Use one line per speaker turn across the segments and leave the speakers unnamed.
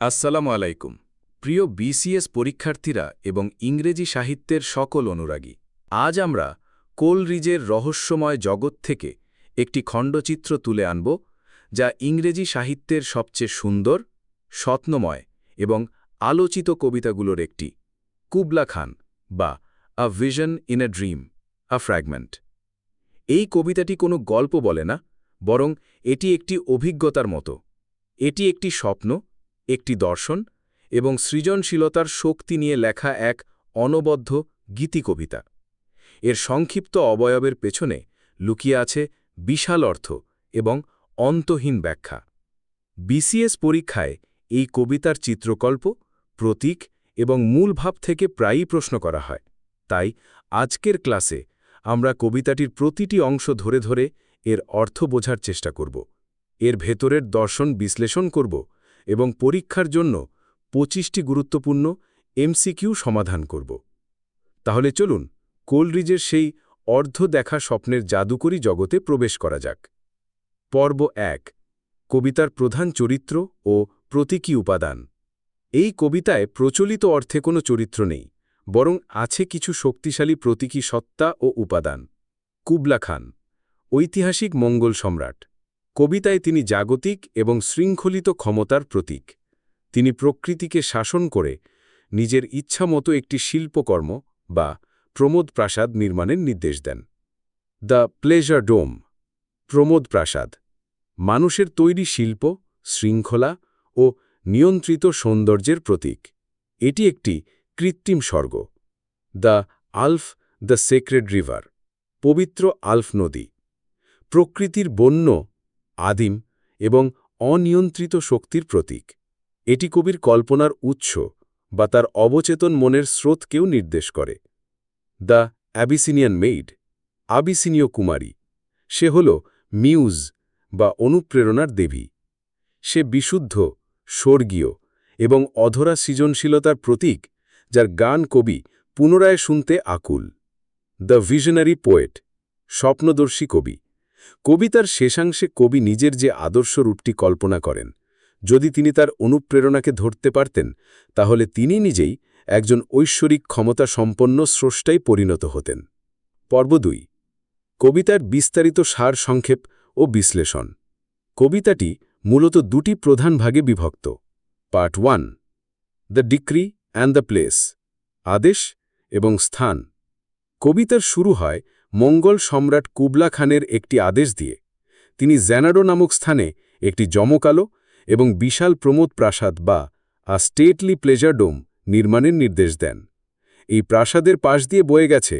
আসসালামু আলাইকুম। প্রিয় বিসিএস পরীক্ষার্থীরা এবং ইংরেজি সাহিত্যের সকল অনুরাগী, আজ আমরা কোলরিজের রহস্যময় জগৎ থেকে একটি খণ্ডচিত্র তুলে আনব, যা ইংরেজি সাহিত্যের সবচেয়ে সুন্দর, স্বপ্নময় এবং আলোচিত কবিতাগুলোর একটি, কুবলা খান বা a vision in a dream a fragment এই কবিতাটি কোনো গল্প বলে না, বরং এটি একটি অভিজ্ঞতার মতো। এটি একটি স্বপ্ন একটি দর্শন এবং সৃজনশীলতার শক্তি নিয়ে লেখা এক অনবদ্য গীতিকবিতা। এর সংক্ষিপ্ত অবয়বের পেছনে লুকিয়ে আছে বিশাল অর্থ এবং অন্তহীন ব্যাখ্যা। বিসিএস পরীক্ষায় এই কবিতার চিত্রকল্প, প্রতীক এবং মূল ভাব থেকে প্রায়ই প্রশ্ন করা হয়। তাই আজকের ক্লাসে আমরা কবিতাটির প্রতিটি অংশ ধরে ধরে এর অর্থ বোঝার চেষ্টা করব। এর ভেতরের দর্শন বিশ্লেষণ করব এবং পরীক্ষার জন্য পঁচিশটি গুরুত্বপূর্ণ এমসিকিউ সমাধান করব। তাহলে চলুন, কোলরিজের সেই অর্ধ দেখা স্বপ্নের জাদুকরী জগতে প্রবেশ করা যাক। পর্ব এক, কবিতার প্রধান চরিত্র ও প্রতীকী উপাদান। এই কবিতায় প্রচলিত অর্থে কোনো চরিত্র নেই, বরং আছে কিছু শক্তিশালী প্রতীকী সত্তা ও উপাদান। কুবলা খান, ঐতিহাসিক মঙ্গল সম্রাট। কবিতায় তিনি জাগতিক এবং শৃঙ্খলিত ক্ষমতার প্রতীক। তিনি প্রকৃতিকে শাসন করে নিজের ইচ্ছামতো একটি শিল্পকর্ম বা প্রমোদ প্রাসাদ নির্মাণের নির্দেশ দেন। দ্য প্লেজার ডোম, প্রমোদ প্রাসাদ, মানুষের তৈরি শিল্প, শৃঙ্খলা ও নিয়ন্ত্রিত সৌন্দর্যের প্রতীক। এটি একটি কৃত্রিম স্বর্গ। The Alph, the sacred river, পবিত্র আলফ নদী, প্রকৃতির বন্য আদিম এবং অনিয়ন্ত্রিত শক্তির প্রতীক। এটি কবির কল্পনার উৎস বা তার অবচেতন মনের স্রোতকেও নির্দেশ করে। দ্য অ্যাবিসিনিয়ান মেইড, আবিসিনীয় কুমারী, সে হল মিউজ বা অনুপ্রেরণার দেবী। সে বিশুদ্ধ, স্বর্গীয় এবং অধরা সৃজনশীলতার প্রতীক, যার গান কবি পুনরায় শুনতে আকুল। দ্য ভিশনারি পোয়েট, স্বপ্নদর্শী কবি। কবিতার শেষাংশে কবি নিজের যে আদর্শ রূপটি কল্পনা করেন, যদি তিনি তার অনুপ্রেরণাকে ধরতে পারতেন, তাহলে তিনি নিজেই একজন ঐশ্বরিক ক্ষমতা সম্পন্ন স্রষ্টাই পরিণত হতেন। পর্ব দুই, কবিতার বিস্তারিত সার সংক্ষেপ ও বিশ্লেষণ। কবিতাটি মূলত দুটি প্রধান ভাগে বিভক্ত। Part one, the decree and the place, আদেশ এবং স্থান। কবিতার শুরু হয় মঙ্গল সম্রাট কুবলা খানের একটি আদেশ দিয়ে, তিনি জ্যানাডো নামক স্থানে একটি জমকালো এবং বিশাল প্রমোদ প্রাসাদ বা আ স্টেটলি প্লেজার ডোম নির্মাণের নির্দেশ দেন। এই প্রাসাদের পাশ দিয়ে বয়ে গেছে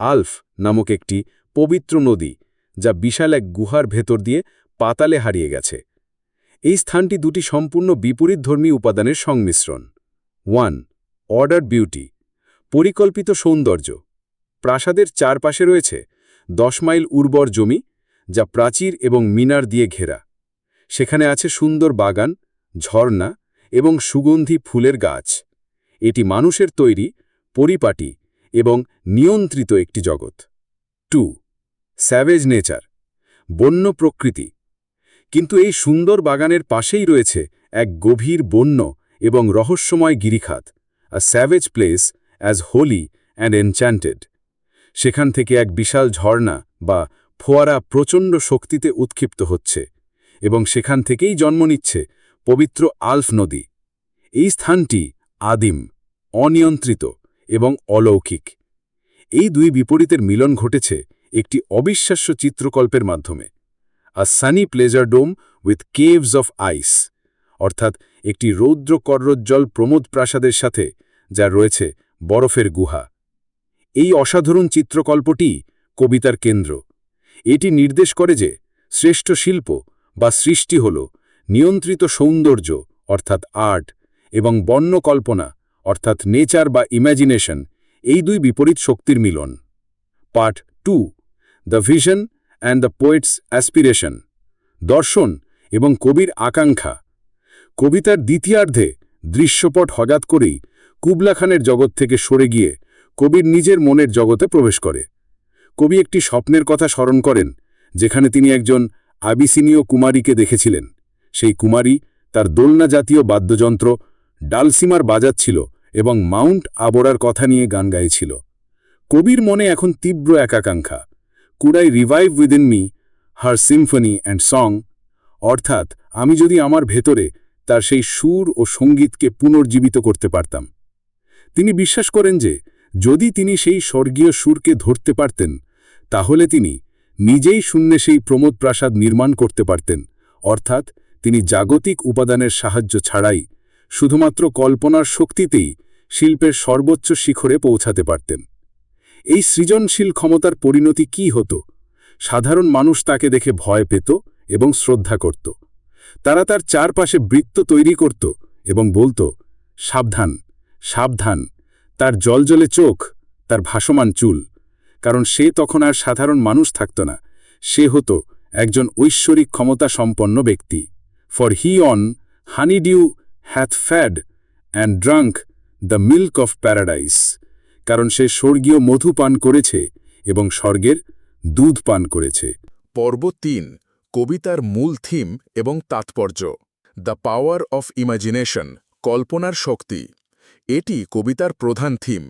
আলফ নামক একটি পবিত্র নদী, যা বিশাল এক গুহার ভেতর দিয়ে পাতালে হারিয়ে গেছে। এই স্থানটি দুটি সম্পূর্ণ বিপরীতধর্মী উপাদানের সংমিশ্রণ। ওয়ান, অর্ডার বিউটি, পরিকল্পিত সৌন্দর্য। প্রাসাদের চারপাশে রয়েছে দশ মাইল উর্বর জমি, যা প্রাচীর এবং মিনার দিয়ে ঘেরা। সেখানে আছে সুন্দর বাগান, ঝর্ণা এবং সুগন্ধি ফুলের গাছ। এটি মানুষের তৈরি, পরিপাটি এবং নিয়ন্ত্রিত একটি জগৎ। টু, স্যাভেজ নেচার, বন্য প্রকৃতি। কিন্তু এই সুন্দর বাগানের পাশেই রয়েছে এক গভীর বন্য এবং রহস্যময় গিরিখাত a savage place as holy and enchanted সেখান থেকে এক বিশাল ঝর্ণা বা ফোয়ারা প্রচণ্ড শক্তিতে উৎক্ষিপ্ত হচ্ছে এবং সেখান থেকেই জন্ম নিচ্ছে পবিত্র আলফ নদী। এই স্থানটি আদিম, অনিয়ন্ত্রিত এবং অলৌকিক। এই দুই বিপরীতের মিলন ঘটেছে একটি অবিশ্বাস্য চিত্রকল্পের মাধ্যমে a sunny pleasure dome with caves of ice অর্থাৎ একটি রৌদ্র করজ্জ্বল প্রমোদ প্রাসাদের সাথে, যা রয়েছে বরফের গুহা। এই অসাধারণ চিত্রকল্পটি কবিতার কেন্দ্র। এটি নির্দেশ করে যে শ্রেষ্ঠ শিল্প বা সৃষ্টি হল নিয়ন্ত্রিত সৌন্দর্য, অর্থাৎ আর্ট, এবং বন্য কল্পনা অর্থাৎ নেচার বা ইম্যাজিনেশন এই দুই বিপরীত শক্তির মিলন। Part two, the vision and the poet's aspiration, দর্শন এবং কবির আকাঙ্ক্ষা। কবিতার দ্বিতীয়ার্ধে দৃশ্যপট হঠাৎ করেই কুবলা খানের জগৎ থেকে সরে গিয়ে কবির নিজের মনের জগতে প্রবেশ করে। কবি একটি স্বপ্নের কথা স্মরণ করেন, যেখানে তিনি একজন আবিসিনীয় কুমারীকে দেখেছিলেন। সেই কুমারী
তার দোলনা জাতীয় বাদ্যযন্ত্র ডালসিমার বাজাচ্ছিল এবং মাউন্ট আবোরার কথা নিয়ে গান গাইছিল। কবির মনে এখন তীব্র একাকাঙ্ক্ষা। Could I revive within me, her symphony and song, অর্থাৎ আমি যদি আমার ভেতরে তার সেই সুর ও সঙ্গীতকে পুনর্জীবিত করতে পারতাম। তিনি বিশ্বাস করেন যে যদি তিনি সেই স্বর্গীয় সুরকে ধরতে পারতেন, তাহলে তিনি নিজেই শূন্যে সেই প্রমোদ প্রাসাদ নির্মাণ করতে পারতেন, অর্থাৎ তিনি জাগতিক উপাদানের সাহায্য ছাড়াই শুধুমাত্র কল্পনার শক্তিতেই শিল্পের সর্বোচ্চ শিখরে পৌঁছাতে পারতেন। এই সৃজনশীল ক্ষমতার পরিণতি কি হতো? সাধারণ মানুষ তাকে দেখে ভয় পেত এবং শ্রদ্ধা করত। তারা তার চারপাশে বৃত্ত তৈরি করত এবং বলত, সাবধান সাবধান তার জলজলে চোখ, তার ভাসমান চুল। কারণ সে তখন আর সাধারণ মানুষ থাকত না। সে হতো একজন ঐশ্বরিক ক্ষমতা সম্পন্ন ব্যক্তি। For he on honey dew hath fed and drunk the milk of paradise কারণ সে স্বর্গীয় মধু পান করেছে এবং স্বর্গের দুধ পান করেছে।
পর্ব তিন, কবিতার মূল থিম এবং তাৎপর্য। দ্য পাওয়ার অফ ইমাজিনেশন কল্পনার শক্তি। এটি কবিতার প্রধান থিম।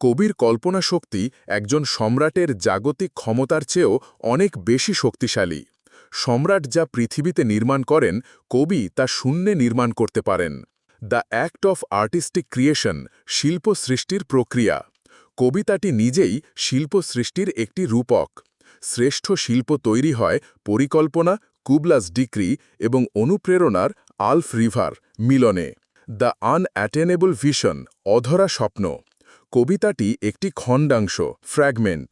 কবির কল্পনা শক্তি একজন সম্রাটের জাগতিক ক্ষমতার চেয়েও অনেক বেশি শক্তিশালী। সম্রাট যা পৃথিবীতে নির্মাণ করেন, কবি তা শূন্যে নির্মাণ করতে পারেন। The act of artistic creation, শিল্প সৃষ্টির প্রক্রিয়া। কবিতাটি নিজেই শিল্প সৃষ্টির একটি রূপক। শ্রেষ্ঠ শিল্প তৈরি হয় পরিকল্পনা, কুবলাস ডিক্রি এবং অনুপ্রেরণার আলফ রিভার মিলনে। দ্য আনঅ্যাটেনেবল ভিশন, অধরা স্বপ্ন। কবিতাটি একটি খণ্ডাংশ, ফ্র্যাগমেন্ট।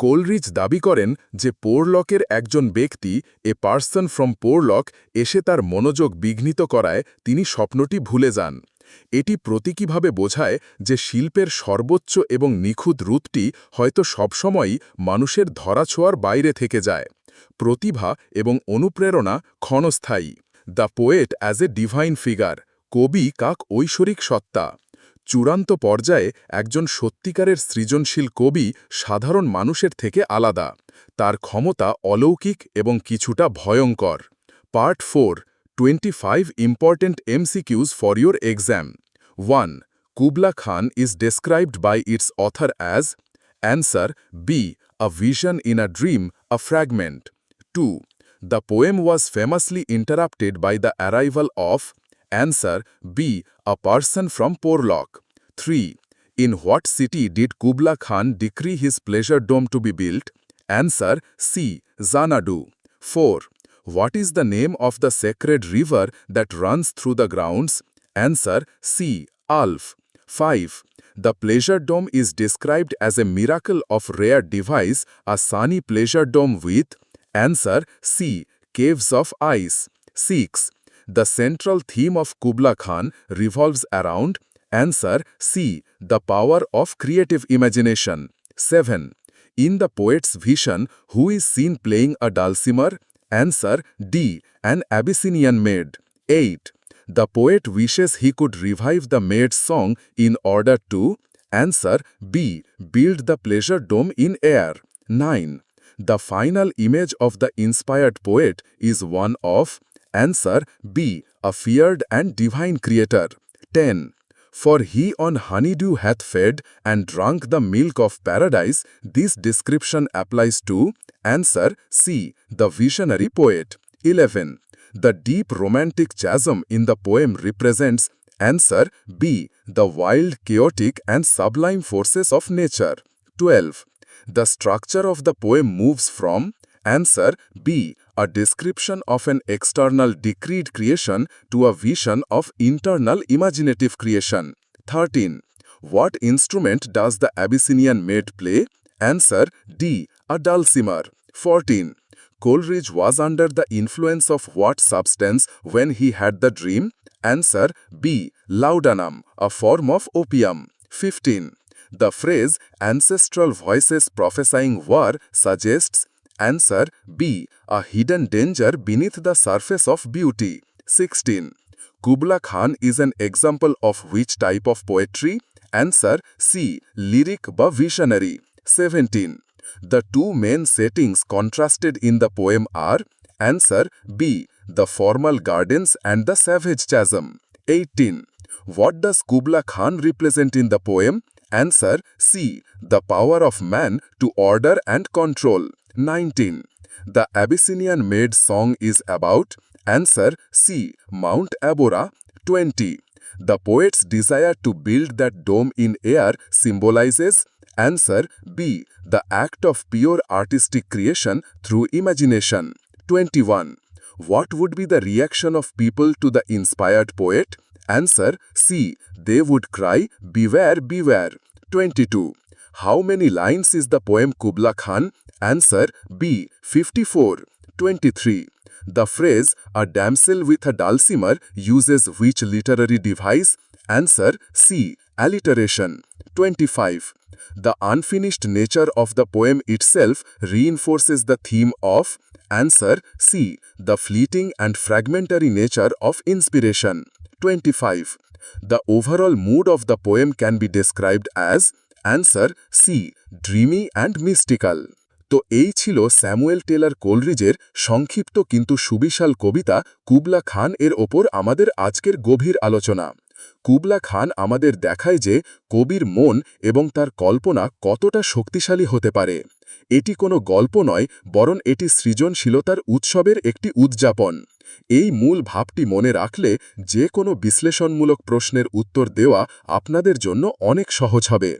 কোলরিজ দাবি করেন যে পোরলকের একজন ব্যক্তি, এ পার্সন ফ্রম পোরলক, এসে তার মনোযোগ বিঘ্নিত করায় তিনি স্বপ্নটি ভুলে যান। এটি প্রতীকীভাবে বোঝায় যে শিল্পের সর্বোচ্চ এবং নিখুঁত রূপটি হয়তো সবসময়ই মানুষের ধরাছোঁয়ার বাইরে থেকে যায়। প্রতিভা এবং অনুপ্রেরণা ক্ষণস্থায়ী। The poet as a divine figure. কবি কাক ঐশ্বরিক সত্তা। চূড়ান্ত পর্যায়ে একজন সত্যিকারের সৃজনশীল কবি সাধারণ মানুষের থেকে আলাদা। তার ক্ষমতা অলৌকিক এবং কিছুটা ভয়ঙ্কর। Part four, twenty five important MCQs for your exam. One, Kubla Khan is described by its author as. Answer, B, a vision in a dream, a fragment. Two, the poem was famously interrupted by the arrival of Answer B. A person from Porlock. 3. In what city did Kubla Khan decree his pleasure dome to be built? Answer C. Xanadu. 4. What is the name of the sacred river that runs through the grounds? Answer C. Alf. 5. The pleasure dome is described as a miracle of rare device, a sunny pleasure dome with? Answer C. Caves of ice. 6. The central theme of Kubla Khan revolves around Answer C. The power of creative imagination. 7. In the poet's vision, who is seen playing a dulcimer? Answer D. An Abyssinian maid. 8. The poet wishes he could revive the maid's song in order to Answer B. Build the pleasure dome in air. 9. The final image of the inspired poet is one of Answer B. A feared and divine creator. 10. For he on honeydew hath fed and drunk the milk of paradise, this description applies to Answer C. The visionary poet. 11. The deep romantic chasm in the poem represents Answer B. The wild, chaotic and sublime forces of nature. 12. The structure of the poem moves from Answer B. A description of an external decreed creation to a vision of internal imaginative creation. 13. What instrument does the Abyssinian maid play? Answer D. A dulcimer. 14. Coleridge was under the influence of what substance when he had the dream? Answer B. Laudanum, a form of opium. 15. The phrase ancestral voices prophesying war suggests Answer B. A hidden danger beneath the surface of beauty. 16. Kubla Khan is an example of which type of poetry? Answer C. Lyric বা visionary. 17. The two main settings contrasted in the poem are Answer B. The formal gardens and the savage chasm. 18. What does Kubla Khan represent in the poem? Answer C. The power of man to order and control. 19. The Abyssinian Maid song is about answer C. Mount Abora 20. The poet's desire to build that dome in air symbolizes answer B. The act of pure artistic creation through imagination 21. What would be the reaction of people to the inspired poet? Answer C. They would cry, beware, beware. 22. How many lines is the poem Kubla Khan Answer B. 54. 23. The phrase, a damsel with a dulcimer, uses which literary device? Answer C. Alliteration. 25. The unfinished nature of the poem itself reinforces the theme of Answer C. The fleeting and fragmentary nature of inspiration. 25. The overall mood of the poem can be described as Answer C. Dreamy and mystical. তো এই ছিল Samuel teller কোলরিজের সংক্ষিপ্ত কিন্তু সুবিশাল কবিতা Kubla খান এর ওপর আমাদের আজকের গভীর আলোচনা। কুবলা খান আমাদের দেখায় যে কবির মন এবং তার কল্পনা কতটা শক্তিশালী হতে পারে। এটি কোনো গল্প নয়, বরং এটি সৃজনশীলতার উৎসবের একটি উদযাপন। এই মূল ভাবটি মনে রাখলে যে কোনো বিশ্লেষণমূলক প্রশ্নের উত্তর দেওয়া আপনাদের জন্য অনেক সহজ হবে।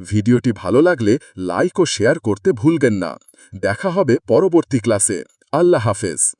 ভিডিওটি ভালো লাগলে লাইক ও শেয়ার করতে ভুলবেন না। দেখা হবে পরবর্তী ক্লাসে। আল্লাহ হাফেজ।